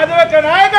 ಮಾಧವಕ್ಕ ನಾಯಕ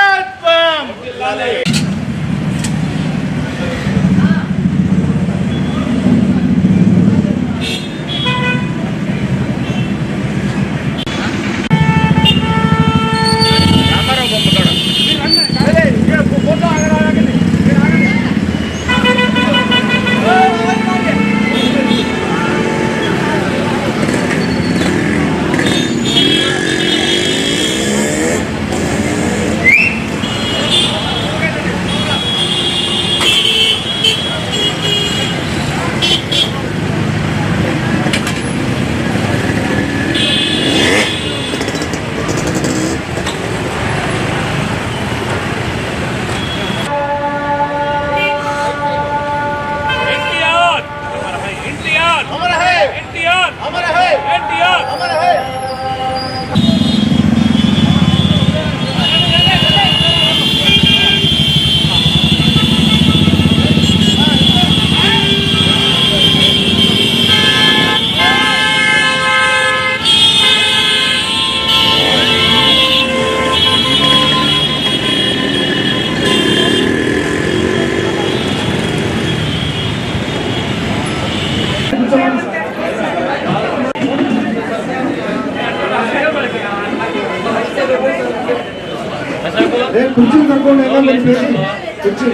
एनटीआर हमारा है। एनटीआर। हमारा है। एनटीआर। हमारा है। ఎలా మరి ప్లేస్ కుర్చీ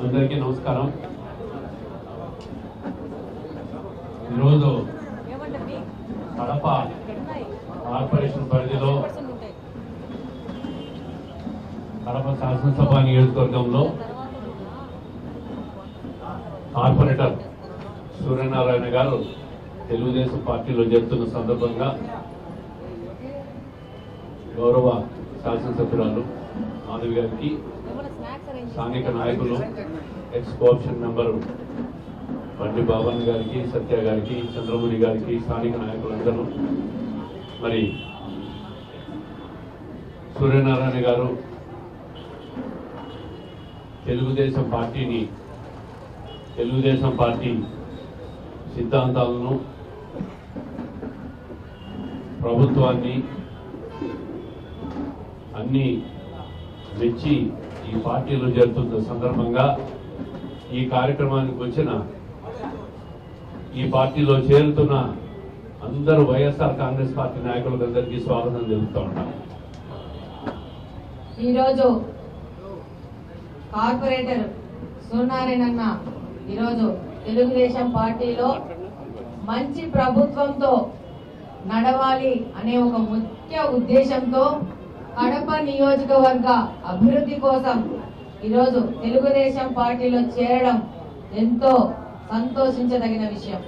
అందరికీ నమస్కారం ఈరోజు కడప కార్పొరేషన్ పరిధిలో కడప శాసనసభ నియోజకవర్గంలో కార్పొరేటర్ సూర్యనారాయణ గారు తెలుగుదేశం పార్టీలో చేరుతున్న సందర్భంగా గౌరవ శాసనసభ్యురాలు మాధవి గారికి స్థానిక నాయకులు ex co-option member Bandi Baban గారికి సత్య గారికి చంద్రమూరి గారికి స్థానిక నాయకులందరూ మరి సూర్యనారాయణ గారు తెలుగుదేశం పార్టీని తెలుగుదేశం పార్టీ సిద్ధాంతాలను ప్రభుత్వాన్ని అన్నీ మెచ్చి ఈ పార్టీలో చేరుతున్న సందర్భంగా ఈ కార్యక్రమానికి వచ్చిన ఈ పార్టీలో చేరుతున్న అందరూ వైఎస్ఆర్ కాంగ్రెస్ పార్టీ నాయకులందరికీ స్వాగతం తెలుపుతూ ఉంటాం ఈరోజు కార్పొరేటర్ సూర్యనారాయణ అన్న ఈరోజు తెలుగుదేశం పార్టీలో మంచి ప్రభుత్వంతో నడవాలి అనే ఒక ముఖ్య ఉద్దేశంతో కడప నియోజకవర్గ అభివృద్ధి కోసం ఈరోజు తెలుగుదేశం పార్టీలో చేరడం ఎంతో సంతోషించదగిన విషయం.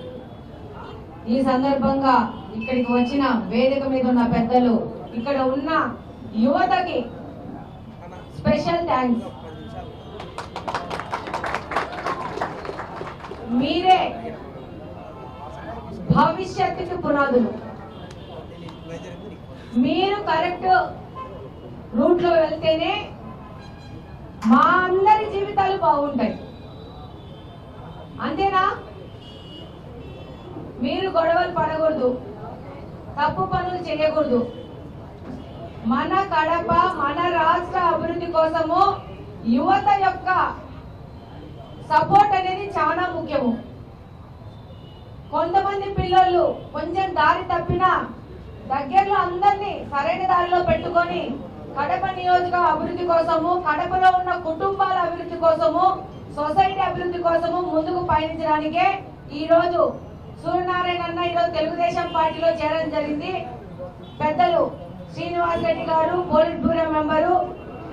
ఈ సందర్భంగా ఇక్కడికి వచ్చిన వేదిక మీద ఉన్న పెద్దలు ఇక్కడ ఉన్న యువతకి స్పెషల్ థ్యాంక్స్. మీరే భవిష్యత్తుకి పునాదులు. మీరు కరెక్ట్ రూట్లో వెళ్తేనే మా అందరి జీవితాలు బాగుంటాయి. అంతేనా? మీరు గొడవలు పడకూడదు. తప్పు పనులు చేయకూడదు. మన కడప మన రాష్ట్ర అభివృద్ధి కోసము యువత యొక్క సపోర్ట్ అనేది చాలా ముఖ్యము. కొంతమంది పిల్లలు కొంచెం దారి తప్పినా దగ్గరలో అందరినీ సరైన దారిలో పెట్టుకొని కడప నియోజక అభివృద్ధి కోసము కడపలో ఉన్న కుటుంబాల అభివృద్ధి కోసము సొసైటీ అభివృద్ధి కోసము ముందుకు పయనించడానికే ఈ రోజు సూర్యనారాయణ అన్న ఈరోజు తెలుగుదేశం పార్టీలో చేరడం జరిగింది. పెద్దలు శ్రీనివాస్ రెడ్డి గారు polit bureau member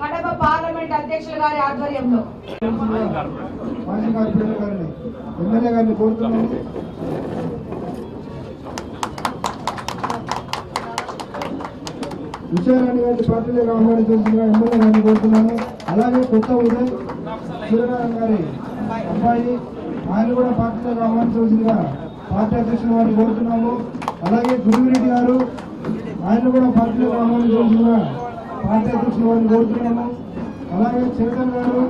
Kadapa parliament అధ్యక్షుల గారి ఆధ్వర్యంలో. మాజీ కార్పొరేటర్ గారిని ఎమ్మెల్యే గారిని కోరుతున్నాము విజయరాణి గారి పార్టీలోకి ఆహ్వానించాల్సిందిగా ఎమ్మెల్యే గారిని కోరుతున్నాను అలాగే కొత్త ఉదయ్ సూర్యనారాయణ గారి అబ్బాయి ఆయన కూడా పార్టీలోకి ఆహ్వానించవలసిందిగా పార్టీ అధ్యక్షుల వారిని కోరుతున్నాము. అలాగే గురువిరెడ్డి గారు ఆయన కూడా పార్టీలోకి ఆహ్వానించవలసిందిగా పార్టీ అధ్యక్షులు వారిని కోరుతున్నాము. అలాగే చేతన్ గారు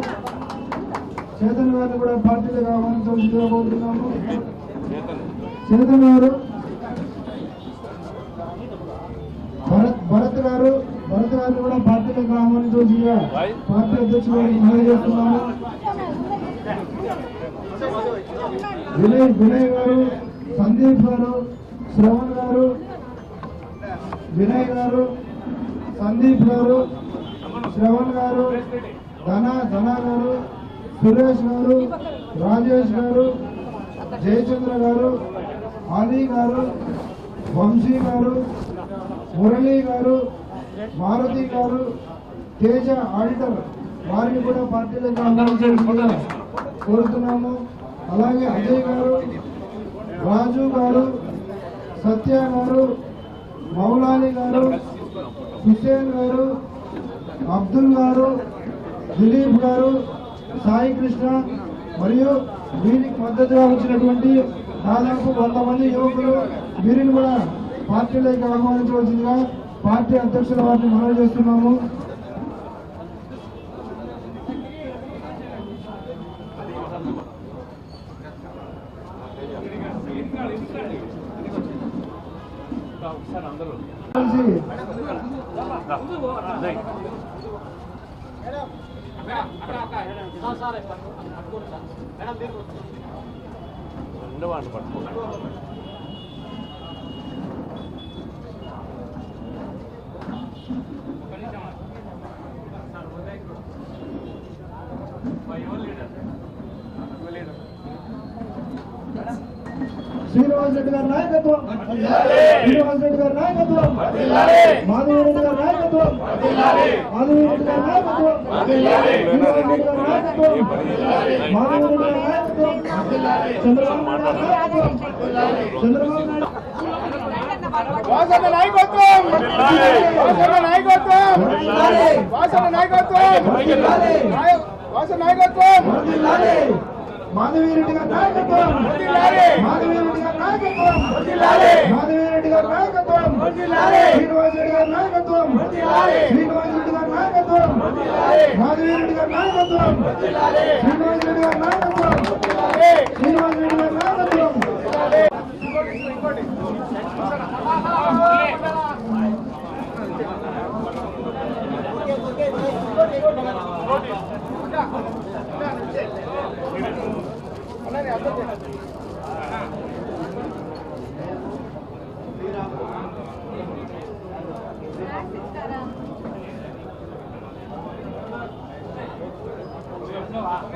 చేతన్ గారిని కూడా పార్టీలోకి ఆహ్వానించవలసిందిగా కోరుతున్నాము. చేతన్ గారు భరత్ భరత్ గారు భరత్ గారిని కూడా పార్టీలోకి ఆహ్వానించవలసిందిగా పార్టీ అధ్యక్షులు వారిని మనవి చేస్తున్నాము. వినయ్ వినయ్ గారు సందీప్ గారు శ్రవణ్ గారు వినయ్ గారు సందీప్ గారు శ్రవణ్ గారు ధన ధన గారు సురేష్ గారు రాజేష్ గారు జయచంద్ర గారు ఆలీ గారు వంశీ గారు మురళీ గారు మారుతి గారు తేజ ఆడిటర్ వారిని కూడా పార్టీలో కోరుతున్నాము. అలాగే అజయ్ గారు రాజు గారు సత్య గారు మౌలాలి గారు హుసేన్ గారు అబ్దుల్ గారు దిలీప్ గారు సాయి కృష్ణ మరియు వీరికి మద్దతుగా వచ్చినటువంటి దాదాపు వంద మంది యువకులు వీరిని కూడా పార్టీలోకి ఆహ్వానించవలసిందిగా పార్టీ అధ్యక్షుల వారిని మనవి చేస్తున్నాము. ఉండవాళ్ళు పట్టుకో శ్రీనివాస్ రెడ్డి గారి నాయకత్వం. శ్రీనివాస్ రెడ్డి గారి నాయకత్వం. మాధవ రెడ్డి గారి నాయకత్వం. మాధవ రెడ్డి గారి నాయకత్వం. శ్రీనివాస్ రెడ్డి గారి నాయకత్వం. మాధవ రెడ్డి గారి వాసన నాయకత్వం! వాసన నాయకత్వం వాసన నాయకత్వం వాసన నాయకత్వం మాధవీరెడ్డి గారి నాయకత్వం మాధవీరెడ్డి గారి నాయకత్వం మాధవీరెడ్డి గారి నాయకత్వం శ్రీనివాసరెడ్డి గారి నాయకత్వం శ్రీనివాసరెడ్డి నాయకత్వం మాధవీరెడ్డి గారి నాయకత్వం శ్రీనివాస్ రెడ్డి గారి నాయకత్వం శ్రీనివాస్ రెడ్డి గారి నాయకత్వం గోల్డ్ అన్న మా అక్క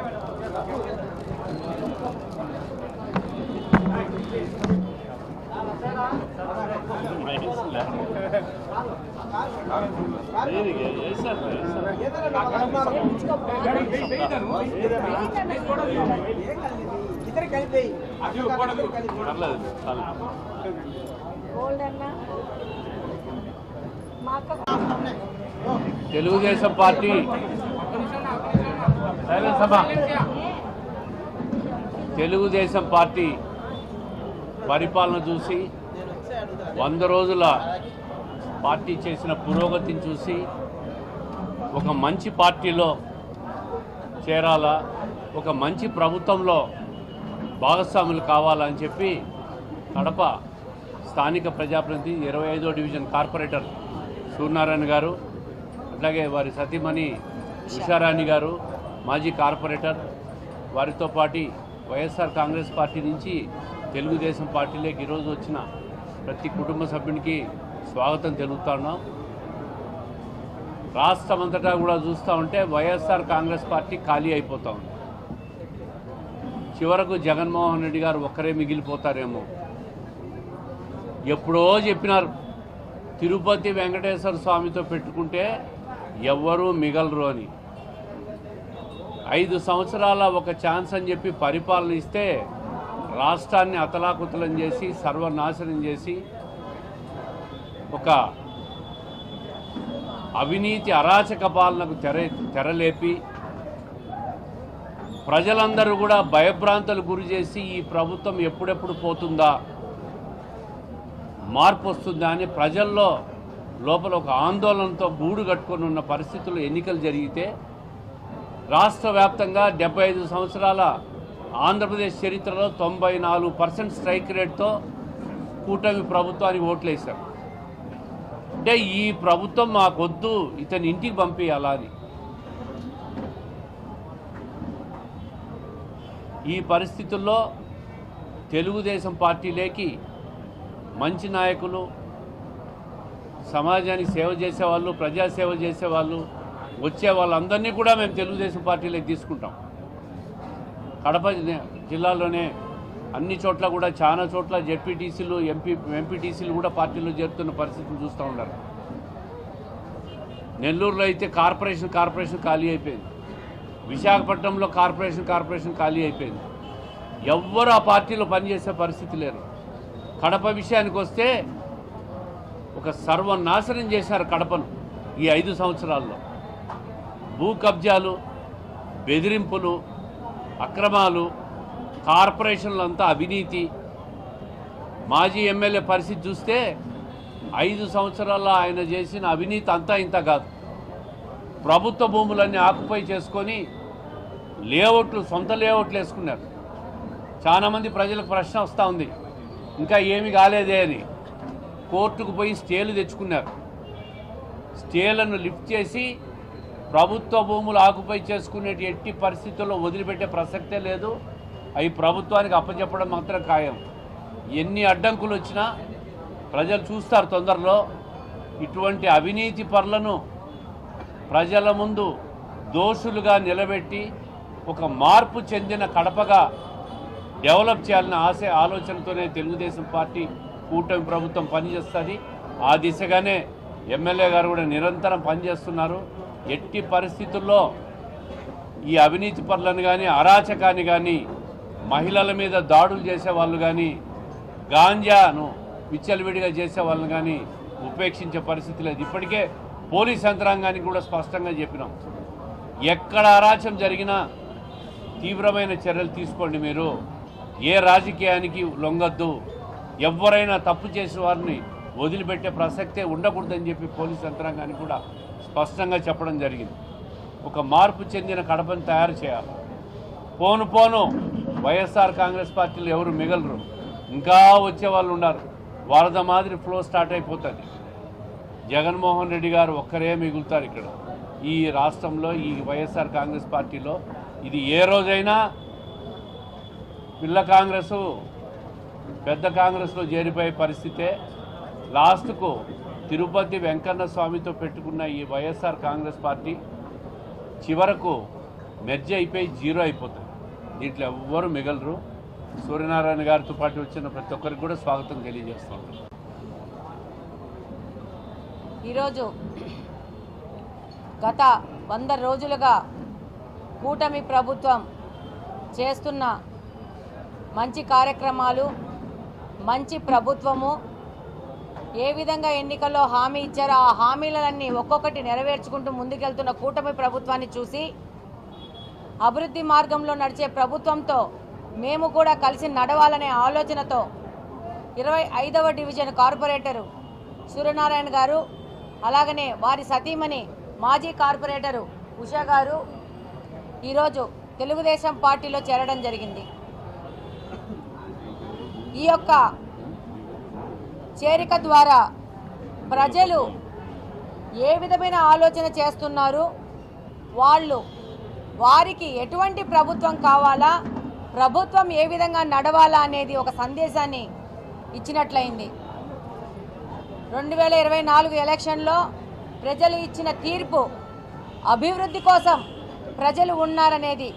తెలుగుదేశం పార్టీ తెలుగుదేశం పార్టీ పరిపాలన చూసి వంద రోజుల పార్టీ చేసిన పురోగతిని చూసి ఒక మంచి పార్టీలో చేరాలా ఒక మంచి ప్రభుత్వంలో భాగస్వాములు కావాలని చెప్పి కడప స్థానిక ప్రజాప్రతినిధి ఇరవై ఐదో డివిజన్ కార్పొరేటర్ సూర్యనారాయణ గారు అట్లాగే వారి సతీమణి ఉషారాణి గారు మాజీ కార్పొరేటర్ వారితో పాటు వైఎస్ఆర్ కాంగ్రెస్ పార్టీ నుంచి తెలుగుదేశం పార్టీలోకి ఈరోజు వచ్చిన ప్రతి కుటుంబ సభ్యునికి స్వాగతం తెలుపుతున్నాం రాష్ట్రం అంతటా కూడా చూస్తూ ఉంటే వైఎస్ఆర్ కాంగ్రెస్ పార్టీ ఖాళీ అయిపోతూ ఉంది. చివరకు జగన్మోహన్ రెడ్డి గారు ఒక్కరే మిగిలిపోతారేమో. ఎప్పుడో చెప్పినారు తిరుపతి వెంకటేశ్వర స్వామితో పెట్టుకుంటే ఎవ్వరూ మిగలరు అని. ఐదు సంవత్సరాల ఒక ఛాన్స్ అని చెప్పి పరిపాలన ఇస్తే రాష్ట్రాన్ని అతలాకుతలం చేసి సర్వనాశనం చేసి ఒక అవినీతి అరాచక పాలనకు తెర తెరలేపి ప్రజలందరూ కూడా భయభ్రాంతలు గురి చేసి ఈ ప్రభుత్వం ఎప్పుడెప్పుడు పోతుందా? మార్పు వస్తుందా అని ప్రజల్లో లోపల ఒక ఆందోళనతో గూడు కట్టుకొని ఉన్న పరిస్థితులు ఎన్నికలు జరిగితే రాష్ట్ర వ్యాప్తంగా డెబ్బై ఐదు సంవత్సరాల ఆంధ్రప్రదేశ్ చరిత్రలో తొంభై నాలుగు పర్సెంట్ స్ట్రైక్ రేట్తో కూటమి ప్రభుత్వానికి ఓట్లేశారు. అంటే ఈ ప్రభుత్వం మాకొద్దు ఇతని ఇంటికి పంపించాలా అని. ఈ పరిస్థితుల్లో తెలుగుదేశం పార్టీలోకి మంచి నాయకులు సమాజానికి సేవ చేసేవాళ్ళు ప్రజాసేవ చేసేవాళ్ళు వచ్చే వాళ్ళందరినీ కూడా మేము తెలుగుదేశం పార్టీలోకి తీసుకుంటాం. కడప జిల్లాలోనే అన్ని చోట్ల కూడా చాలా చోట్ల జెడ్పీటీసీలు ఎంపీ ఎంపీటీసీలు కూడా పార్టీలో చేరుతున్న పరిస్థితిని చూస్తూ ఉన్నారు. నెల్లూరులో అయితే కార్పొరేషన్ కార్పొరేషన్ ఖాళీ అయిపోయింది. విశాఖపట్నంలో కార్పొరేషన్ కార్పొరేషన్ ఖాళీ అయిపోయింది. ఎవ్వరు ఆ పార్టీలో పనిచేసే పరిస్థితి లేరు. కడప విషయానికి వస్తే ఒక సర్వనాశనం చేశారు కడపను ఈ ఐదు సంవత్సరాల్లో. భూ కబ్జాలు బెదిరింపులు అక్రమాలు కార్పొరేషన్లంతా అవినీతి. మాజీ ఎమ్మెల్యే పరిస్థితి చూస్తే ఐదు సంవత్సరాల్లో ఆయన చేసిన అవినీతి అంతా ఇంత కాదు. ప్రభుత్వ భూములన్నీ ఆకుపై చేసుకొని లేఅవుట్లు సొంత లేఅవుట్లు వేసుకున్నారు. చాలామంది ప్రజలకు ప్రశ్న వస్తూ ఉంది. ఇంకా ఏమి కాలేదే అని. కోర్టుకు పోయి స్టేలు తెచ్చుకున్నారు. స్టేలను లిఫ్ట్ చేసి ప్రభుత్వ భూములు ఆకుపై చేసుకునే ఎట్టి పరిస్థితుల్లో వదిలిపెట్టే ప్రసక్తే లేదు. అవి ప్రభుత్వానికి అప్పచెప్పడం మాత్రం ఖాయం. ఎన్ని అడ్డంకులు వచ్చినా ప్రజలు చూస్తారు తొందరలో. ఇటువంటి అవినీతి పరులను ప్రజల ముందు దోషులుగా నిలబెట్టి ఒక మార్పు చెందిన కడపగా డెవలప్ చేయాలన్న ఆశ ఆలోచనతోనే తెలుగుదేశం పార్టీ కూటమి ప్రభుత్వం పనిచేస్తుంది. ఆ దిశగానే ఎమ్మెల్యే గారు కూడా నిరంతరం పనిచేస్తున్నారు. ఎట్టి పరిస్థితుల్లో ఈ అవినీతి పనులను కానీ అరాచకాన్ని కానీ మహిళల మీద దాడులు చేసే వాళ్ళు కానీ గాంజాను విచ్చలవిడిగా చేసే వాళ్ళని కానీ ఉపేక్షించే పరిస్థితి లేదు. ఇప్పటికే పోలీస్ యంత్రాంగానికి కూడా స్పష్టంగా చెప్పినాం. ఎక్కడ అరాచం జరిగినా తీవ్రమైన చర్యలు తీసుకోండి మీరు. ఏ రాజకీయానికి లొంగద్దు. ఎవరైనా తప్పు చేసిన వారిని వదిలిపెట్టే ప్రసక్తే ఉండకూడదని చెప్పి పోలీస్ యంత్రాంగానికి కూడా స్పష్టంగా చెప్పడం జరిగింది. ఒక మార్పు చెందిన కడపను తయారు చేయాలి. పోను పోను వైఎస్ఆర్ కాంగ్రెస్ పార్టీలు ఎవరు మిగలరు. ఇంకా వచ్చే వాళ్ళు ఉన్నారు. వరద మాదిరి ఫ్లో స్టార్ట్ అయిపోతుంది. జగన్మోహన్ రెడ్డి గారు ఒక్కరే మిగులుతారు ఇక్కడ. ఈ రాష్ట్రంలో ఈ వైఎస్ఆర్ కాంగ్రెస్ పార్టీలో ఇది ఏ రోజైనా పిల్ల కాంగ్రెస్ పెద్ద కాంగ్రెస్లో చేరిపోయే పరిస్థితే లాస్ట్కు తిరుపతి వెంకన్న స్వామితో పెట్టుకున్న ఈ వైఎస్ఆర్ కాంగ్రెస్ పార్టీ చివరకు మెర్జ్ అయిపోయి జీరో అయిపోతుంది. దీంట్లో ఎవ్వరు మిగలరు. సూర్యనారాయణ గారితో పాటు వచ్చిన ప్రతి ఒక్కరికి కూడా స్వాగతం తెలియజేస్తున్నాను ఈరోజు గత వంద రోజులుగా కూటమి ప్రభుత్వం చేస్తున్న మంచి కార్యక్రమాలు మంచి ప్రభుత్వము ఏ విధంగా ఎన్నికల్లో హామీ ఇచ్చారో ఆ హామీలన్నీ ఒక్కొక్కటి నెరవేర్చుకుంటూ ముందుకెళ్తున్న కూటమి ప్రభుత్వాన్ని చూసి అభివృద్ధి మార్గంలో నడిచే ప్రభుత్వంతో మేము కూడా కలిసి నడవాలనే ఆలోచనతో ఇరవై ఐదవ డివిజన్ కార్పొరేటరు సూర్యనారాయణ గారు అలాగనే వారి సతీమణి మాజీ కార్పొరేటరు ఉషా గారు ఈరోజు తెలుగుదేశం పార్టీలో చేరడం జరిగింది. ఈ యొక్క చేరిక ద్వారా ప్రజలు ఏ విధమైన ఆలోచన చేస్తున్నారు? వాళ్ళు వారికి ఎటువంటి ప్రభుత్వం కావాలా? ప్రభుత్వం ఏ విధంగా నడవాలా అనేది ఒక సందేశాన్ని ఇచ్చినట్లయింది. రెండు వేల ఇరవై నాలుగు ఎలక్షన్లో ప్రజలు ఇచ్చిన తీర్పు అభివృద్ధి కోసం ప్రజలు ఉన్నారనేది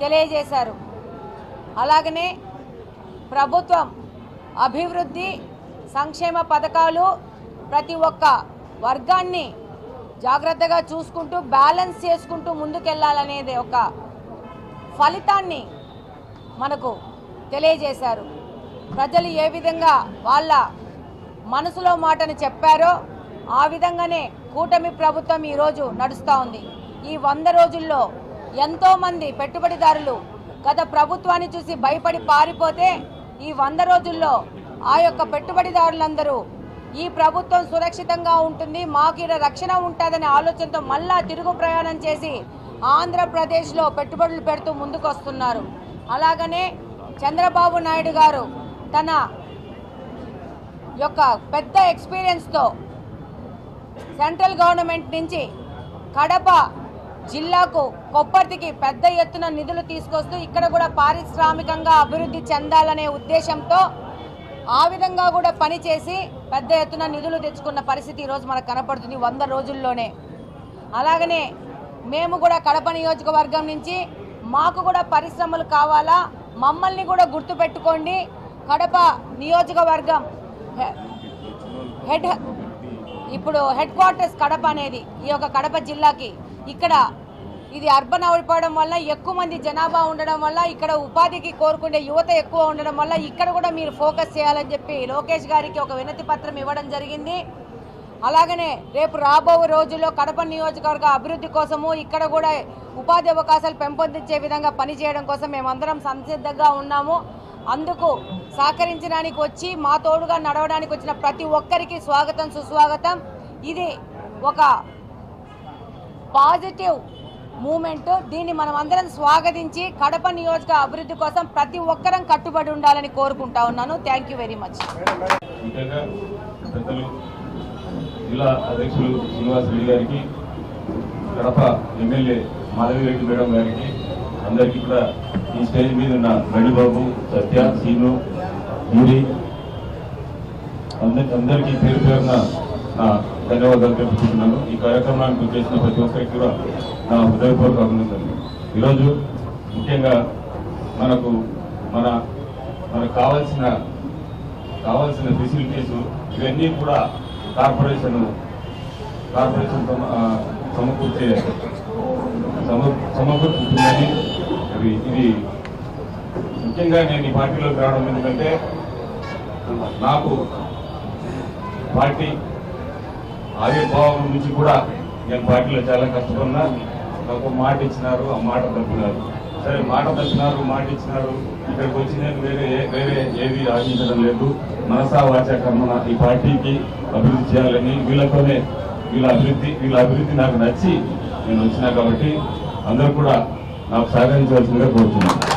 తెలియజేశారు. అలాగనే ప్రభుత్వం అభివృద్ధి సంక్షేమ పథకాలు ప్రతి ఒక్క వర్గాన్ని జాగ్రత్తగా చూసుకుంటూ బ్యాలెన్స్ చేసుకుంటూ ముందుకెళ్ళాలనేది ఒక ఫలితాన్ని మనకు తెలియజేశారు. ప్రజలు ఏ విధంగా వాళ్ళ మనసులో మాటను చెప్పారో ఆ విధంగానే కూటమి ప్రభుత్వం ఈరోజు నడుస్తూ ఉంది. ఈ వంద రోజుల్లో ఎంతోమంది పెట్టుబడిదారులు గత ప్రభుత్వాన్ని చూసి భయపడి పారిపోతే ఈ వంద రోజుల్లో ఆ యొక్క పెట్టుబడిదారులందరూ ఈ ప్రభుత్వం సురక్షితంగా ఉంటుంది మాకు ఈడ రక్షణ ఉంటుందనే ఆలోచనతో మళ్ళా తిరుగు ప్రయాణం చేసి ఆంధ్రప్రదేశ్లో పెట్టుబడులు పెడుతూ ముందుకు వస్తున్నారు అలాగనే చంద్రబాబు నాయుడు గారు తన యొక్క పెద్ద ఎక్స్పీరియన్స్తో సెంట్రల్ గవర్నమెంట్ నుంచి కడప జిల్లాకు కొప్పర్తికి పెద్ద ఎత్తున నిధులు తీసుకొస్తూ ఇక్కడ కూడా పారిశ్రామికంగా అభివృద్ధి చెందాలనే ఉద్దేశంతో ఆ విధంగా కూడా పనిచేసి పెద్ద ఎత్తున నిధులు తెచ్చుకున్న పరిస్థితి ఈరోజు మనకు కనపడుతుంది. వంద రోజుల్లోనే. అలాగనే మేము కూడా కడప నియోజకవర్గం నుంచి మాకు కూడా పరిశ్రమలు కావాలా? మమ్మల్ని కూడా గుర్తుపెట్టుకోండి. కడప నియోజకవర్గం హెడ్ ఇప్పుడు హెడ్ క్వార్టర్స్ కడప అనేది ఈ యొక్క కడప జిల్లాకి ఇక్కడ ఇది అర్బన్ అయిపోవడం వల్ల ఎక్కువ మంది జనాభా ఉండడం వల్ల ఇక్కడ ఉపాధికి కోరుకునే యువత ఎక్కువ ఉండడం వల్ల ఇక్కడ కూడా మీరు ఫోకస్ చేయాలని చెప్పి లోకేష్ గారికి ఒక వినతి పత్రం ఇవ్వడం జరిగింది. అలాగనే రేపు రాబో రోజుల్లో కడప నియోజకవర్గ అభివృద్ధి కోసము ఇక్కడ కూడా ఉపాధి అవకాశాలు పెంపొందించే విధంగా పనిచేయడం కోసం మేమందరం సంసిద్ధంగా ఉన్నాము. అందుకు సహకరించడానికి వచ్చి మా తోడుగా నడవడానికి వచ్చిన ప్రతి ఒక్కరికి స్వాగతం సుస్వాగతం. ఇది ఒక పాజిటివ్ మూమెంట్. దీన్ని మనం అందరం స్వాగతించి కడప నియోజక అభివృద్ధి కోసం ప్రతి ఒక్కరం కట్టుబడి ఉండాలని కోరుకుంటా ఉన్నాను. థ్యాంక్ యూ వెరీ మచ్ జిల్లా అధ్యక్షులు శ్రీనివాస్ రెడ్డి గారికి కడప ఎమ్మెల్యే మాధవిరెడ్డి మేడం గారికి అందరికీ కూడా ఈ స్టేజ్ మీద ఉన్న మణిబాబు సత్య సీను యూరి అందరికీ పేరు పేరున నా ధన్యవాదాలు తెలుపుతున్నాను ఈ కార్యక్రమానికి చేసిన ప్రతి ఒక్కరికి కూడా నా హృదయపూర్వక అభినందనలు. ఈరోజు ముఖ్యంగా మనకు మన మనకు కావాల్సిన కావాల్సిన ఫెసిలిటీస్ ఇవన్నీ కూడా కార్పొరేషన్ కార్పొరేషన్ సమకూర్చే సమ- సమకూర్చుతుందని ఇది ఇది ముఖ్యంగా నేను ఈ పార్టీలోకి రావడం ఎందుకంటే నాకు పార్టీ ఆవిర్భావం నుంచి కూడా నేను పార్టీలో చాలా కష్టపడినా నాకు మాట ఇచ్చినారు ఆ మాట తప్పినారు సరే మాట తప్పినారు మాట ఇచ్చినారు. ఇక్కడికి వచ్చి నేను వేరే వేరే ఏవి ఆశించడం లేదు. మనసా వాచ కర్మన ఈ పార్టీకి అభివృద్ధి చేయాలని వీళ్ళతోనే వీళ్ళ అభివృద్ధి వీళ్ళ అభివృద్ధి నాకు నచ్చి నేను వచ్చినా కాబట్టి అందరూ కూడా నాకు సహకరించవలసిందిగా కోరుతున్నాను.